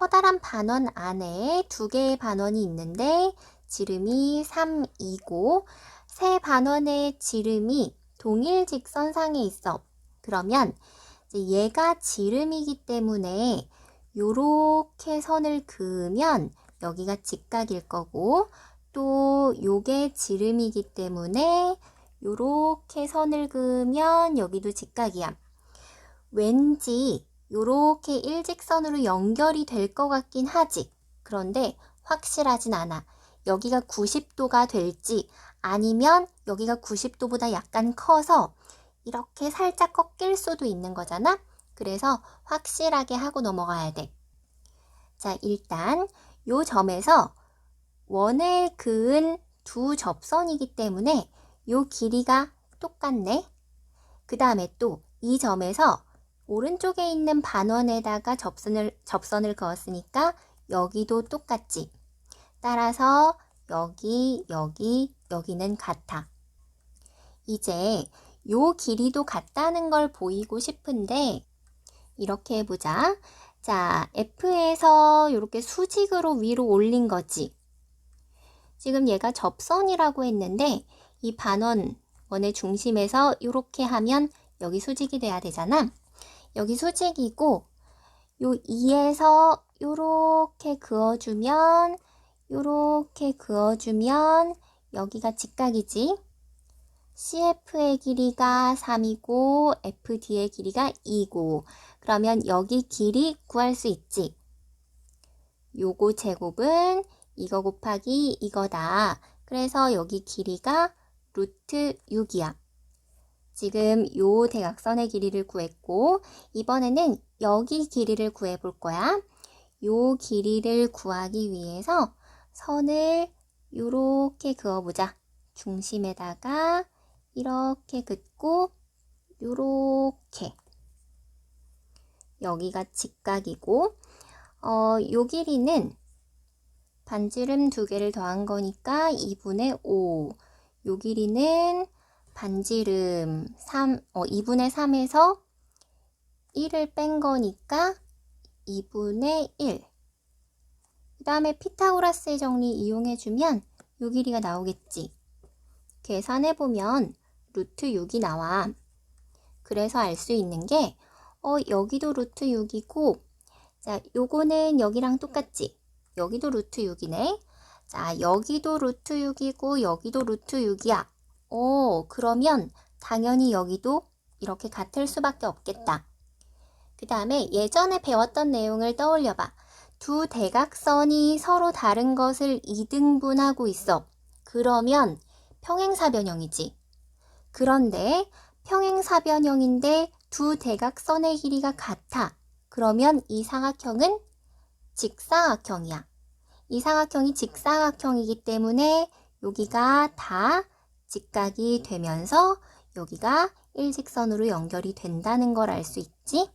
커다란 반원 안에 두 개의 반원이 있는데 지름이 3이고 세 반원의 지름이 동일 직선상에 있어. 그러면 얘가 지름이기 때문에 요렇게 선을 그으면 여기가 직각일 거고 또 요게 지름이기 때문에 요렇게 선을 그으면 여기도 직각이야. 왠지 요렇게 일직선으로 연결이 될 것 같긴 하지. 그런데 확실하진 않아. 여기가 90도가 될지 아니면 여기가 90도보다 약간 커서 이렇게 살짝 꺾일 수도 있는 거잖아. 그래서 확실하게 하고 넘어가야 돼. 자, 일단 요 점에서 원에 그은 두 접선이기 때문에 요 길이가 똑같네. 그 다음에 또 이 점에서 오른쪽에 있는 반원에다가 접선을, 접선을 그었으니까 여기도 똑같지. 따라서 여기, 여기, 여기는 같아. 이제 요 길이도 같다는 걸 보이고 싶은데 이렇게 해보자. 자, F에서 이렇게 수직으로 위로 올린 거지. 지금 얘가 접선이라고 했는데 이 반원 원의 중심에서 이렇게 하면 여기 수직이 돼야 되잖아. 여기 수직이고 요 2에서 요렇게 그어주면 요렇게 그어주면 여기가 직각이지. CF의 길이가 3이고 FD의 길이가 2고 그러면 여기 길이 구할 수 있지. 요거 제곱은 이거 곱하기 이거다. 그래서 여기 길이가 루트 6이야. 지금 요 대각선의 길이를 구했고 이번에는 여기 길이를 구해 볼 거야. 요 길이를 구하기 위해서 선을 요렇게 그어보자. 중심에다가 이렇게 긋고 요렇게 여기가 직각이고 어, 요 길이는 반지름 두 개를 더한 거니까 2분의 5. 요 길이는 반지름 3, 어, 2분의 3에서 1을 뺀 거니까 2분의 1. 그 다음에 피타고라스의 정리 이용해주면 요 길이가 나오겠지. 계산해보면 루트 6이 나와. 그래서 알 수 있는 게, 어, 여기도 루트 6이고, 자, 요거는 여기랑 똑같지? 여기도 루트 6이네. 자, 여기도 루트 6이고, 여기도 루트 6이야. 어, 그러면 당연히 여기도 이렇게 같을 수밖에 없겠다. 그 다음에 예전에 배웠던 내용을 떠올려 봐. 두 대각선이 서로 다른 것을 이등분하고 있어. 그러면 평행사변형이지. 그런데 평행사변형인데 두 대각선의 길이가 같아. 그러면 이 삼각형은 직사각형이야. 이 삼각형이 직사각형이기 때문에 여기가 다 직각이 되면서 여기가 일직선으로 연결이 된다는 걸 알 수 있지?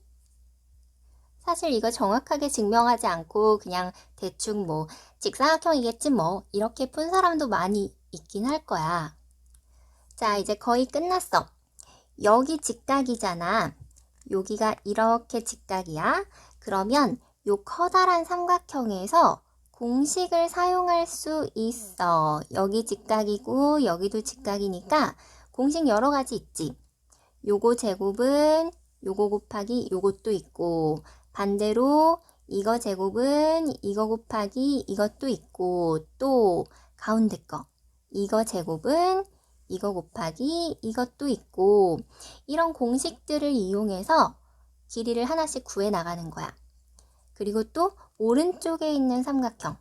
사실 이거 정확하게 증명하지 않고 그냥 대충 뭐 직사각형이겠지 뭐 이렇게 푼 사람도 많이 있긴 할 거야. 자, 이제 거의 끝났어. 여기 직각이잖아. 여기가 이렇게 직각이야. 그러면 요 커다란 삼각형에서 공식을 사용할 수 있어. 여기 직각이고 여기도 직각이니까 공식 여러 가지 있지. 요거 제곱은 요거 곱하기 요것도 있고 반대로 이거 제곱은 이거 곱하기 이것도 있고 또 가운데 거 이거 제곱은 이거 곱하기 이것도 있고 이런 공식들을 이용해서 길이를 하나씩 구해 나가는 거야. 그리고 또 오른쪽에 있는 삼각형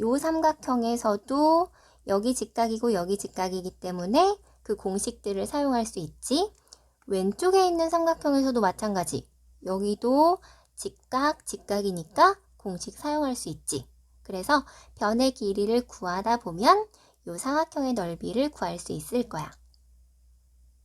요 삼각형에서도 여기 직각이고 여기 직각이기 때문에 그 공식들을 사용할 수 있지. 왼쪽에 있는 삼각형에서도 마찬가지. 여기도 직각, 직각이니까 공식 사용할 수 있지. 그래서 변의 길이를 구하다 보면 이 삼각형의 넓이를 구할 수 있을 거야.